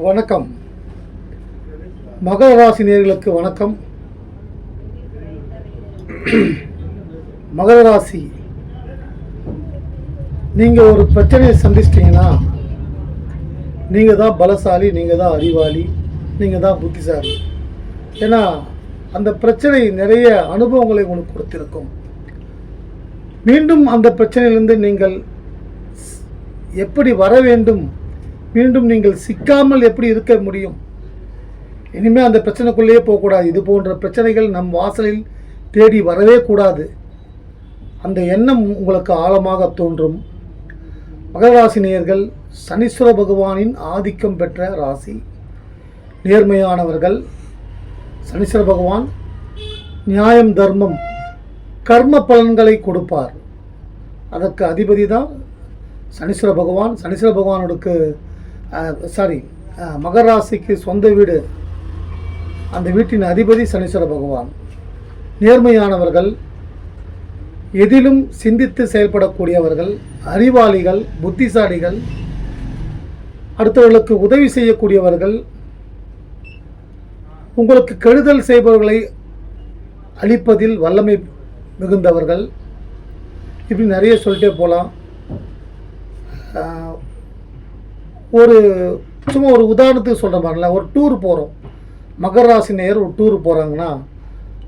வணக்கம். மகர ராசி நேர்களுக்கு வணக்கம். மகர ராசி நீங்கள் ஒரு பிரச்சனையை சந்திச்சிட்டிங்கன்னா நீங்கள் தான் பலசாலி நீங்கள் தான் அறிவாளி நீங்கள் தான் புத்திசாலி. ஏன்னா அந்த பிரச்சனை நிறைய அனுபவங்களை உங்களுக்கு கொடுத்திருக்கும். மீண்டும் அந்த பிரச்சனையிலிருந்து நீங்கள் எப்படி வர வேண்டும் மீண்டும் நீங்கள் சிக்காமல் எப்படி இருக்க முடியும்? இனிமேல் அந்த பிரச்சனைக்குள்ளேயே போகக்கூடாது. இது போன்ற பிரச்சனைகள் நம் வாசலில் தேடி வரவே கூடாது. அந்த எண்ணம் உங்களுக்கு ஆழமாக தோன்றும். மகராசினியர்கள் சனீஸ்வர பகவானின் ஆதிக்கம் பெற்ற ராசி. நேர்மையானவர்கள் சனீஸ்வர பகவான் நியாயம் தர்மம் கர்ம பலன்களை கொடுப்பார். அதற்கு அதிபதி தான் சனீஸ்வர பகவான். சனீஸ்வர பகவானுக்கு சாரி மகர ராசிக்கு சொந்த வீடு. அந்த வீட்டின் அதிபதி சனீஸ்வர பகவான். நேர்மையானவர்கள் எதிலும் சிந்தித்து செயல்படக்கூடியவர்கள் அறிவாளிகள் புத்திசாலிகள் அடுத்தவர்களுக்கு உதவி செய்யக்கூடியவர்கள் உங்களுக்கு கெடுதல் செய்பவர்களை அழிப்பதில் வல்லமை மிகுந்தவர்கள். இப்படி நிறைய சொல்லிட்டே போகலாம் ஒரு சும்மா ஒரு உதாரணத்துக்கு சொல்கிற மாதிரில ஒரு டூர் போகிறோம் மகர ராசி நேயர் ஒரு டூர் போகிறாங்கன்னா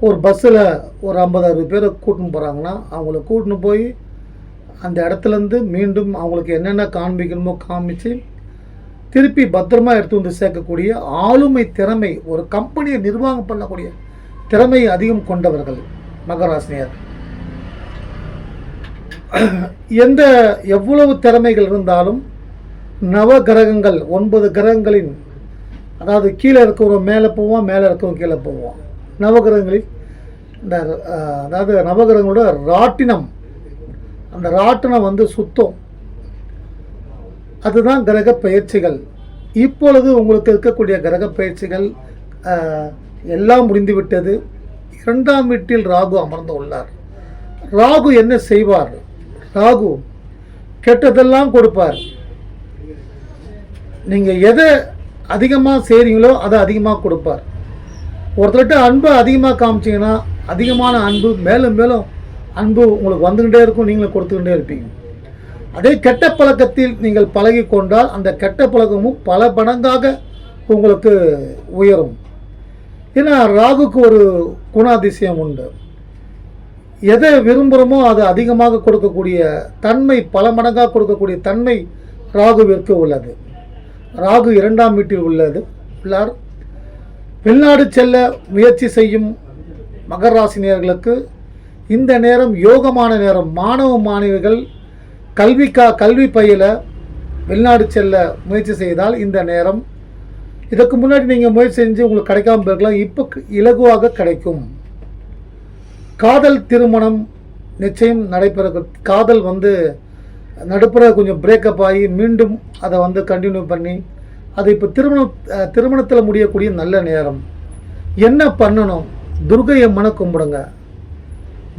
ஒரு பஸ்ஸில் ஒரு ஐம்பது அறுபது பேரை கூட்டின்னு போகிறாங்கன்னா அவங்கள கூட்டின்னு போய் அந்த இடத்துலேருந்து மீண்டும் அவங்களுக்கு என்னென்ன காண்பிக்கணுமோ காமிச்சு திருப்பி பத்திரமா எடுத்து வந்து சேர்க்கக்கூடிய ஆளுமை திறமை ஒரு கம்பெனியை நிர்வாகம் பண்ணக்கூடிய திறமை அதிகம் கொண்டவர்கள் மகராசினியர் எந்த எவ்வளவு திறமைகள் இருந்தாலும் நவ கிரகங்கள் ஒன்பது கிரகங்களின் அதாவது கீழே இருக்கிறவங்க மேலே போவான் மேலே இருக்கிறவங்க கீழே போவோம் நவகிரகங்களில் இந்த அதாவது நவகிரகங்களோட ராட்டினம் அந்த ராட்டினம் வந்து சுத்தம். அதுதான் கிரக பயிற்சிகள். இப்பொழுது உங்களுக்கு இருக்கக்கூடிய கிரக பயிற்சிகள் எல்லாம் முடிந்துவிட்டது. இரண்டாம் வீட்டில் ராகு அமர்ந்து உள்ளார். ராகு என்ன செய்வார்? ராகு கெட்டதெல்லாம் கொடுப்பார். நீங்கள் எதை அதிகமாக செய்கிறீங்களோ அதை அதிகமாக கொடுப்பார். ஒருத்தர்கிட்ட அன்பை அதிகமாக காமிச்சிங்கன்னா அதிகமான அன்பு மேலும் மேலும் அன்பு உங்களுக்கு வந்துக்கிட்டே இருக்கும் நீங்களும் கொடுத்துக்கிட்டே இருப்பீங்க. அதே கெட்ட பழக்கத்தில் நீங்கள் பழகி கொண்டால் அந்த கெட்ட பழக்கமும் பல மடங்காக உங்களுக்கு உயரும். ஏன்னா ராகுக்கு ஒரு குணாதிசயம் உண்டு. எதை விரும்புகிறோமோ அது அதிகமாக கொடுக்கக்கூடிய தன்மை பல மடங்காக கொடுக்கக்கூடிய தன்மை ராகுவிற்கு உள்ளது. ராகு இரண்டாம் வீட்டில் உள்ளது. உள்ளார். வெளிநாடு செல்ல முயற்சி செய்யும் மகராசினியர்களுக்கு இந்த நேரம் யோகமான நேரம். மாணவ மாணவிகள் கல்விக்கா கல்வி பயில வெளிநாடு செல்ல முயற்சி செய்தால் இந்த நேரம். இதற்கு முன்னாடி நீங்கள் முயற்சி செஞ்சு உங்களுக்கு கிடைக்காம போயிருக்கலாம். இப்போ இலகுவாக கிடைக்கும். காதல் திருமணம் நிச்சயம் நடைபெற காதல் வந்து நடுப்புற கொஞ்சம் பிரேக்கப் ஆகி மீண்டும் அதை வந்து கண்டினியூ பண்ணி அது இப்போ திருமணம் திருமணத்தில் முடியக்கூடிய நல்ல நேரம். என்ன பண்ணணும்? துர்கை அம்மனை கும்பிடுங்க.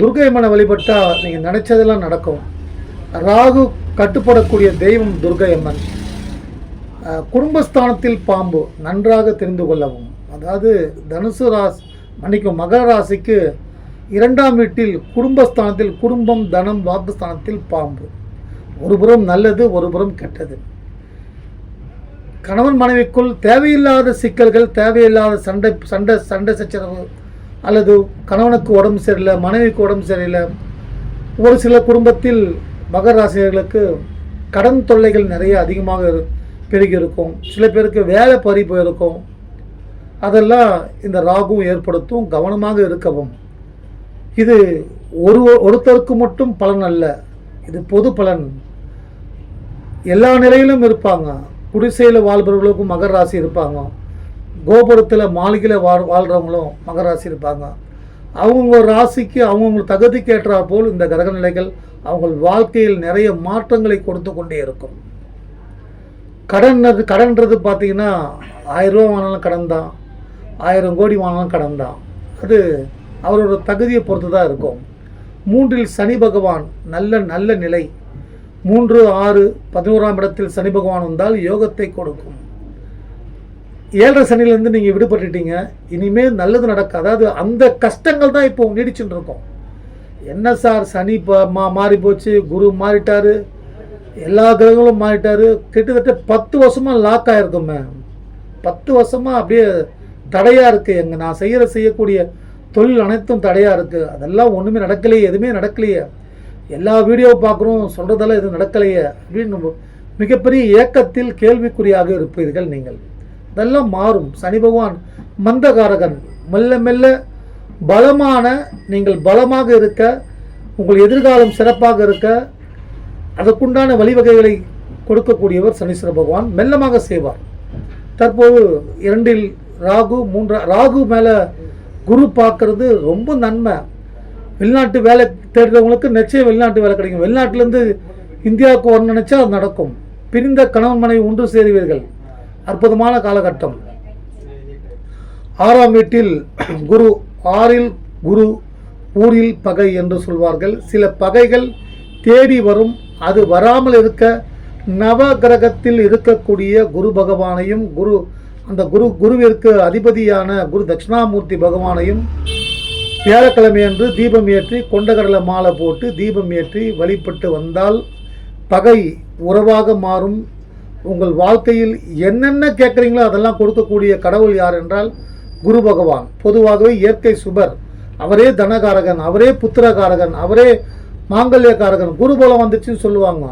துர்கை அம்மனை வழிபட்டால் நீங்கள் நினச்சதெல்லாம் நடக்கும். ராகு கட்டுப்படக்கூடிய தெய்வம் துர்கை அம்மன். குடும்பஸ்தானத்தில் பாம்பு நன்றாக தெரிந்து கொள்ளவும். அதாவது தனுசு ராசி மன்னிக்கும் மகர ராசிக்கு இரண்டாம் வீட்டில் குடும்பஸ்தானத்தில் குடும்பம் தனம் வாக்குஸ்தானத்தில் பாம்பு. ஒரு புறம் நல்லது ஒரு புறம் கெட்டது. கணவன் மனைவிக்குள் தேவையில்லாத சிக்கல்கள் தேவையில்லாத சண்டை சண்டை சண்டை சச்சரவு அல்லது கணவனுக்கு உடம்பு சரியில்லை மனைவிக்கு உடம்பு சரியில்லை. ஒரு சில குடும்பத்தில் மகர ராசியர்களுக்கு கடன் தொல்லைகள் நிறைய அதிகமாக பெருகி இருக்கும். சில பேருக்கு வேலை பறி போயிருக்கும். அதெல்லாம் இந்த ராகும் ஏற்படுத்தும் கவனமாக இருக்கவும். இது ஒரு ஒருத்தருக்கு மட்டும் பலன் அல்ல. இது பொது பலன். எல்லா நிலையிலும் இருப்பாங்க. குடிசையில் வாழ்பவர்களுக்கும் மகர ராசி இருப்பாங்க. கோபுரத்தில் மாளிகையில் வாழ் வாழ்கிறவங்களும் மகர ராசி இருப்பாங்க. அவங்கவுங்க ராசிக்கு அவங்கவுங்க தகுதிக்கு ஏற்றா போல் இந்த கிரக நிலைகள் அவங்கள் வாழ்க்கையில் நிறைய மாற்றங்களை கொடுத்து கொண்டே இருக்கும். கடன் அது கடன்றது பார்த்தீங்கன்னா ஆயிரம் ரூபா வாங்கினாலும் கடன் தான். ஆயிரம் கோடி வாங்கினாலும் கடன் தான். அது அவரோட தகுதியை பொறுத்து தான் இருக்கும். மூன்றில் சனி பகவான் நல்ல நல்ல நிலை. மூன்று ஆறு பதினோராம் இடத்தில் சனி பகவான் வந்தால் யோகத்தை கொடுக்கும். ஏழரை சனிலேருந்து நீங்கள் விடுபட்டுட்டீங்க. இனிமேல் நல்லது நடக்கும் அதாவது அந்த கஷ்டங்கள் தான் இப்போ நீடிச்சுட்டு இருக்கோம். என்ன சார்? சனி ப மா மாறி போச்சு. குரு மாறிட்டார். எல்லா கிரகங்களும் மாறிட்டார். கிட்டத்தட்ட பத்து வருஷமாக லாக் ஆகிருக்குமே பத்து வருஷமாக அப்படியே தடையாக இருக்குது எங்கே நான் செய்கிற செய்யக்கூடிய தொழில் அனைத்தும் தடையாக இருக்குது அதெல்லாம் ஒன்றுமே நடக்கலையே. எதுவுமே நடக்கலையே. எல்லா வீடியோ பார்க்குறோம் சொல்கிறதெல்லாம் எதுவும் நடக்கலையே. அப்படின்னு மிகப்பெரிய ஏக்கத்தில் கேள்விக்குறியாக இருப்பீர்கள் நீங்கள். இதெல்லாம் மாறும். சனி பகவான் மந்தகாரகன். மெல்ல மெல்ல பலமான நீங்கள் பலமாக இருக்க உங்கள் எதிர்காலம் சிறப்பாக இருக்க அதற்குண்டான வழிவகைகளை கொடுக்கக்கூடியவர் சனீஸ்வர பகவான். மெல்லமாக செய்வார். தற்போது இரண்டில் ராகு மூன்றா ராகு மேலே குரு பார்க்கறது ரொம்ப நன்மை. வெளிநாட்டு வேலை தேடுறவங்களுக்கு நிச்சயம் வெளிநாட்டு வேலை கிடைக்கும். வெளிநாட்டிலேருந்து இந்தியாவுக்கு வரணும் நினச்சா அது நடக்கும். பிரிந்த கணவன் மனைவி ஒன்று சேருவீர்கள். அற்புதமான காலகட்டம். ஆறாம் வீட்டில் குரு ஆறில் குரு ஊரில் பகை என்று சொல்வார்கள். சில பகைகள் தேடி வரும். அது வராமல் இருக்க நவ கிரகத்தில் இருக்கக்கூடிய குரு பகவானையும் குரு அந்த குரு குருவிற்கு அதிபதியான குரு தட்சிணாமூர்த்தி பகவானையும் வியாழக்கிழமை அன்று தீபம் ஏற்றி கொண்டகடலை மாலை போட்டு தீபம் ஏற்றி வழிபட்டு வந்தால் பகை உறவாக மாறும். உங்கள் வாழ்க்கையில் என்னென்ன கேட்குறீங்களோ அதெல்லாம் கொடுக்கக்கூடிய கடவுள் யார் என்றால் குரு பகவான். பொதுவாகவே இயற்கை சுபர். அவரே தனகாரகன் அவரே புத்திரகாரகன் அவரே மாங்கல்யக்காரகன். குருபலம் வந்துச்சுன்னு சொல்லுவாங்க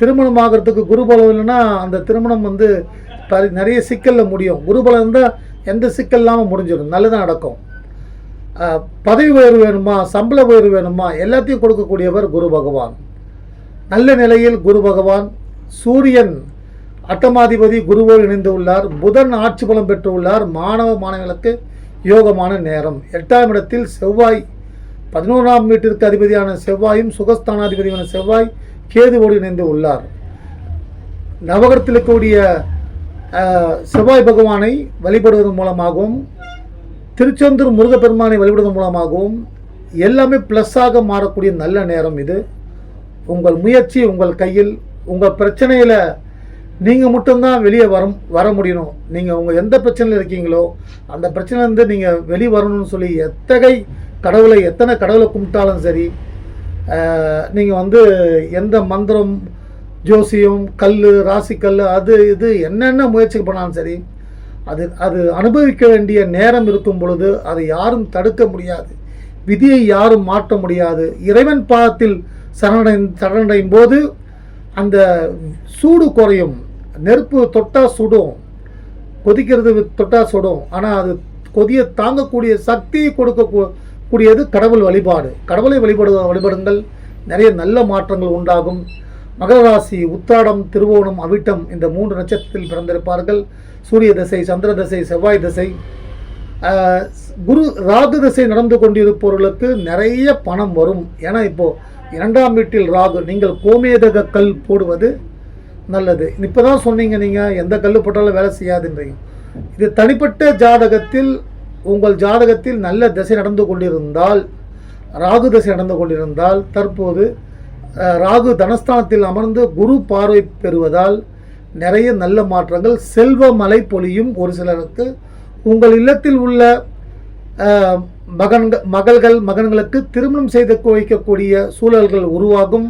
திருமணம் ஆகிறதுக்கு குருபலம் இல்லைன்னா அந்த திருமணம் வந்து நிறைய சிக்கலில் முடியும். குருபலம் இருந்தால் எந்த சிக்கல் இல்லாமல் முடிஞ்சிடும். நல்லதாக நடக்கும். பதவி உயர்வு வேணுமா? சம்பள உயர்வு வேணுமா? எல்லாத்தையும் கொடுக்கக்கூடியவர் குரு பகவான். நல்ல நிலையில் குரு பகவான் சூரியன் அட்டமாதிபதி குருவோடு இணைந்து உள்ளார். புதன் ஆட்சி பலம் பெற்றுள்ளார் மாணவ மாணவிகளுக்கு யோகமான நேரம். எட்டாம் இடத்தில் செவ்வாய் பதினோராம் வீட்டிற்கு அதிபதியான செவ்வாயும் சுகஸ்தானாதிபதியான செவ்வாய் கேதுவோடு இணைந்து உள்ளார். நவகரத்தில் இருக்கக்கூடிய செவ்வாய் பகவானை வழிபடுவதன் மூலமாகவும் திருச்செந்தூர் முருகப்பெருமானை வழிபடுவதன் மூலமாகவும் எல்லாமே ப்ளஸ்ஸாக மாறக்கூடிய நல்ல நேரம் இது. உங்கள் முயற்சி உங்கள் கையில் உங்கள் பிரச்சனையில் நீங்கள் மட்டும்தான் வெளியே வர வர முடியணும். நீங்கள் உங்கள் எந்த பிரச்சனையில் இருக்கீங்களோ அந்த பிரச்சனைலேருந்து நீங்கள் வெளியே வரணும்னு சொல்லி எத்தகை கடவுளை எத்தனை கடவுளை கும்பிட்டாலும் சரி நீங்கள் வந்து எந்த மந்திரம் ஜோசியம் கல் ராசிக்கல் அது இது என்னென்ன முயற்சி பண்ணாலும் சரி அது அது அனுபவிக்க வேண்டிய நேரம் இருக்கும் பொழுது அதை யாரும் தடுக்க முடியாது. விதியை யாரும் மாற்ற முடியாது. இறைவன் பாதத்தில் சரணடை சரணடையும் போது அந்த சூடு குறையும். நெருப்பு தொட்டா சுடும். கொதிக்கிறது தொட்டால் தொட்டா சுடும். ஆனால் அது கொதிய தாங்கக்கூடிய சக்தியை கொடுக்க கூடியது கடவுள் வழிபாடு. கடவுளை வழிபடு வழிபடுங்கள். நிறைய நல்ல மாற்றங்கள் உண்டாகும். மகர ராசி உத்தாடம் திருவோணம் அவிட்டம் இந்த மூன்று நட்சத்திரத்தில் பிறந்திருப்பார்கள். சூரிய திசை சந்திர திசை செவ்வாய் திசை. குரு ராகு திசை நடந்து கொண்டிருப்பவர்களுக்கு நிறைய பணம் வரும். ஏன்னா இப்போது இரண்டாம் வீட்டில் ராகு நீங்கள் கோமேதக கல் போடுவது நல்லது. இப்போ தான் சொன்னீங்க நீங்கள் எந்த கல் போட்டாலும் வேலை செய்யாதுன்றீங்க. இது தனிப்பட்ட ஜாதகத்தில் உங்கள் ஜாதகத்தில் நல்ல திசை நடந்து கொண்டிருந்தால் ராகு திசை நடந்து கொண்டிருந்தால் தற்போது ராகு தனஸ்தானத்தில் அமர்ந்து குரு பார்வை பெறுவதால் நிறைய நல்ல மாற்றங்கள். செல்வ மழை பொழியும் ஒரு சிலருக்கு. உங்கள் இல்லத்தில் உள்ள மகன்கள் மகள்கள் மகன்களுக்கு திருமணம் செய்து வைக்கக்கூடிய சூழல்கள் உருவாகும்.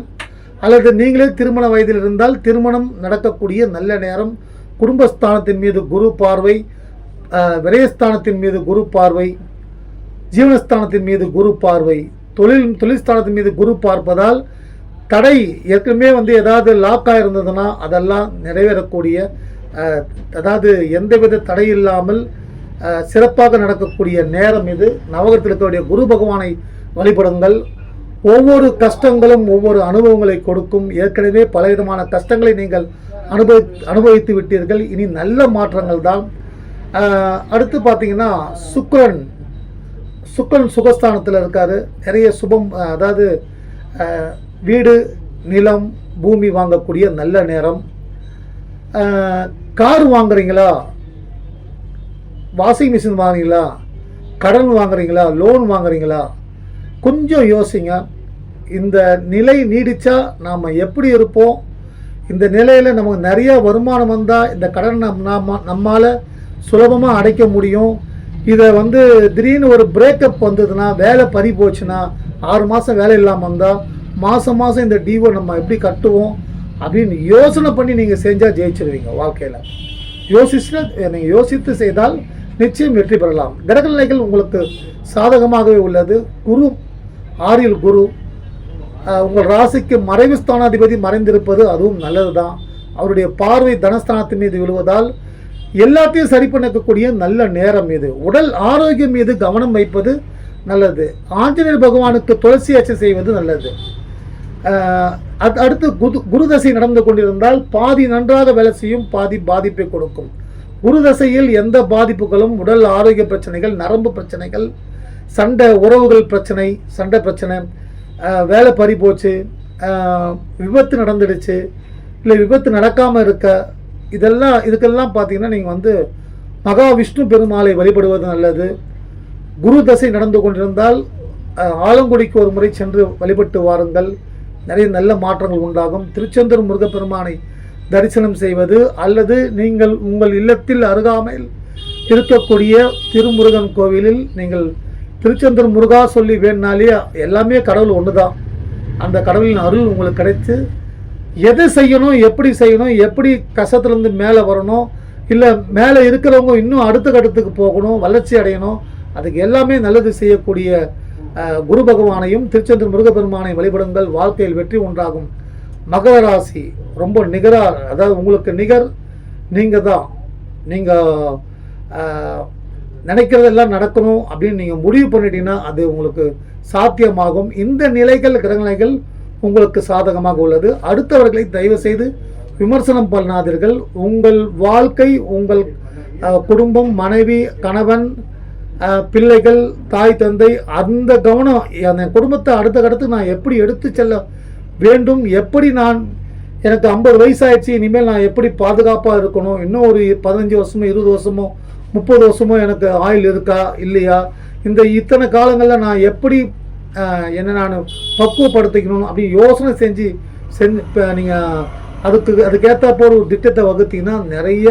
அல்லது நீங்களே திருமண வயதில் இருந்தால் திருமணம் நடக்கக்கூடிய நல்ல நேரம். குடும்பஸ்தானத்தின் மீது குரு பார்வை விரயஸ்தானத்தின் மீது குரு பார்வை ஜீவனஸ்தானத்தின் மீது குரு பார்வை தொழில் தொழில் ஸ்தானத்தின் மீது குரு பார்ப்பதால் தடை ஏற்கனவே வந்து ஏதாவது லாக்காக இருந்ததுன்னா அதெல்லாம் நிறைவேறக்கூடிய அதாவது எந்தவித தடை இல்லாமல் சிறப்பாக நடக்கக்கூடிய நேரம் இது. நவகரத்தில் இருக்கக்கூடிய குரு பகவானை வழிபடுங்கள். ஒவ்வொரு கஷ்டங்களும் ஒவ்வொரு அனுபவங்களை கொடுக்கும். ஏற்கனவே பலவிதமான கஷ்டங்களை நீங்கள் அனுபவி அனுபவித்து விட்டீர்கள். இனி நல்ல மாற்றங்கள் தான். அடுத்து பார்த்தீங்கன்னா சுக்கிரன். சுக்கரன் சுகஸ்தானத்தில் இருக்கார். நிறைய சுபம் அதாவது வீடு நிலம் பூமி வாங்கக்கூடிய நல்ல நேரம். கார் வாங்குறீங்களா? வாஷிங் மிஷின் வாங்குறீங்களா? கடன் வாங்குறீங்களா? லோன் வாங்குறீங்களா? கொஞ்சம் யோசிங்க. இந்த நிலை நீடித்தா நாம் எப்படி இருப்போம்? இந்த நிலையில் நமக்கு நிறைய வருமானம் வந்தால் இந்த கடன் நம் நாம் நம்மால் சுலபமாக அடைக்க முடியும். இதை வந்து திடீர்னு ஒரு பிரேக்கப் வந்ததுன்னா வேலை பறி போச்சுன்னா ஆறு மாதம் வேலை இல்லாமல் வந்தால் மாதம் மாதம் இந்த டிஓ நம்ம எப்படி கட்டுவோம் அப்படின்னு யோசனை பண்ணி நீங்கள் செஞ்சால் ஜெயிச்சிருவீங்க வாழ்க்கையில். யோசிச்சு நீங்கள் யோசித்து செய்தால் நிச்சயம் வெற்றி பெறலாம். கிரகநிலைகள் உங்களுக்கு சாதகமாகவே உள்ளது. குரு ஆறில் குரு. உங்கள் ராசிக்கு மறைவு ஸ்தானாதிபதி மறைந்திருப்பது அதுவும் நல்லது தான் அவருடைய பார்வை தனஸ்தானத்தின் மீது விழுவதால் எல்லாத்தையும் சரி பண்ணக்கூடிய நல்ல நேரம் இது. உடல் ஆரோக்கியம் மீது கவனம் வைப்பது நல்லது. ஆஞ்சநேயர் பகவானுக்கு துளசி அச்சம் செய்வது நல்லது. அடுத்து குரு குருதசை நடந்து கொண்டிருந்தால் பாதி நன்றாக வேலை செய்யும் பாதி பாதிப்பை கொடுக்கும். குருதசையில் எந்த பாதிப்புகளும் உடல் ஆரோக்கிய பிரச்சனைகள் நரம்பு பிரச்சனைகள் சண்டை உறவுகள் பிரச்சனை சண்டை பிரச்சனை வேலை பறி போச்சு விபத்து நடந்துடுச்சு இல்லை விபத்து நடக்காமல் இருக்க இதெல்லாம் இதுக்கெல்லாம் பார்த்தீங்கன்னா நீங்கள் வந்து மகாவிஷ்ணு பெருமாளை வழிபடுவது நல்லது. குரு தசை நடந்து கொண்டிருந்தால் ஆலங்குடிக்கு ஒரு முறை சென்று வழிபட்டு வாருங்கள். நிறைய நல்ல மாற்றங்கள் உண்டாகும். திருச்செந்தூர் முருகப்பெருமானை தரிசனம் செய்வது அல்லது நீங்கள் உங்கள் இல்லத்தில் அருகாமையில் இருக்கக்கூடிய திருமுருகன் கோவிலில் நீங்கள் திருச்செந்தூர் முருகா சொல்லி வேணுனாலே எல்லாமே கடவுள் ஒன்று தான் அந்த கடவுளின் அருள் உங்களுக்கு கிடைத்து எதை செய்யணும் எப்படி செய்யணும் எப்படி கஷ்டத்துலேருந்து மேலே வரணும் இல்லை மேலே இருக்கிறவங்க இன்னும் அடுத்த கட்டத்துக்கு போகணும் வளர்ச்சி அடையணும் அதுக்கு எல்லாமே நல்லது செய்யக்கூடிய குரு பகவானையும் திருச்செந்தூர் முருகப்பெருமானையும் வழிபடுங்கள். வாழ்க்கையில் வெற்றி உண்டாகும். மகர ராசி ரொம்ப நிகராக அதாவது உங்களுக்கு நிகர் நீங்கள் தான் நீங்கள் நினைக்கிறதெல்லாம் நடக்கணும் அப்படின்னு நீங்கள் முடிவு பண்ணிட்டீங்கன்னா அது உங்களுக்கு சாத்தியமாகும். இந்த நிலைகள் கிரகநிலைகள் உங்களுக்கு சாதகமாக உள்ளது. அடுத்தவர்களை தயவு செய்து விமர்சனம் பண்ணாதீர்கள். உங்கள் வாழ்க்கை உங்கள் குடும்பம் மனைவி கணவன் பிள்ளைகள் தாய் தந்தை அந்த கவனம் என் குடும்பத்தை அடுத்த கட்டத்துக்கு நான் எப்படி எடுத்து செல்ல வேண்டும்? எப்படி நான் எனக்கு ஐம்பது வயசாயிடுச்சு இனிமேல் நான் எப்படி பாதுகாப்பாக இருக்கணும்? இன்னும் ஒரு பதினஞ்சு வருஷமோ இருபது வருஷமோ முப்பது வருஷமோ எனக்கு ஆயில் இருக்கா? இல்லையா? இந்த இத்தனை காலங்களில் நான் எப்படி என்ன என்னை நான் பக்குவப்படுத்திக்கணும் அப்படி யோசனை செஞ்சு செஞ்சு இப்போ நீங்கள் அதுக்கு அதுக்கேற்றாப்போ ஒரு திட்டத்தை வகுத்தீங்கன்னா நிறைய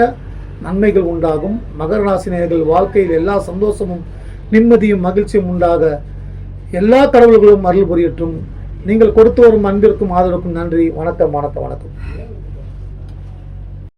நன்மைகள் உண்டாகும். மகர ராசினியர்கள் வாழ்க்கையில் எல்லா சந்தோஷமும் நிம்மதியும் மகிழ்ச்சியும் உண்டாக எல்லா கடவுள்களும் அருள் புரியட்டும். நீங்கள் கொடுத்து வரும் அன்பிற்கும் ஆதரவுக்கும் நன்றி. வணக்கம் வணக்கம் வணக்கம்.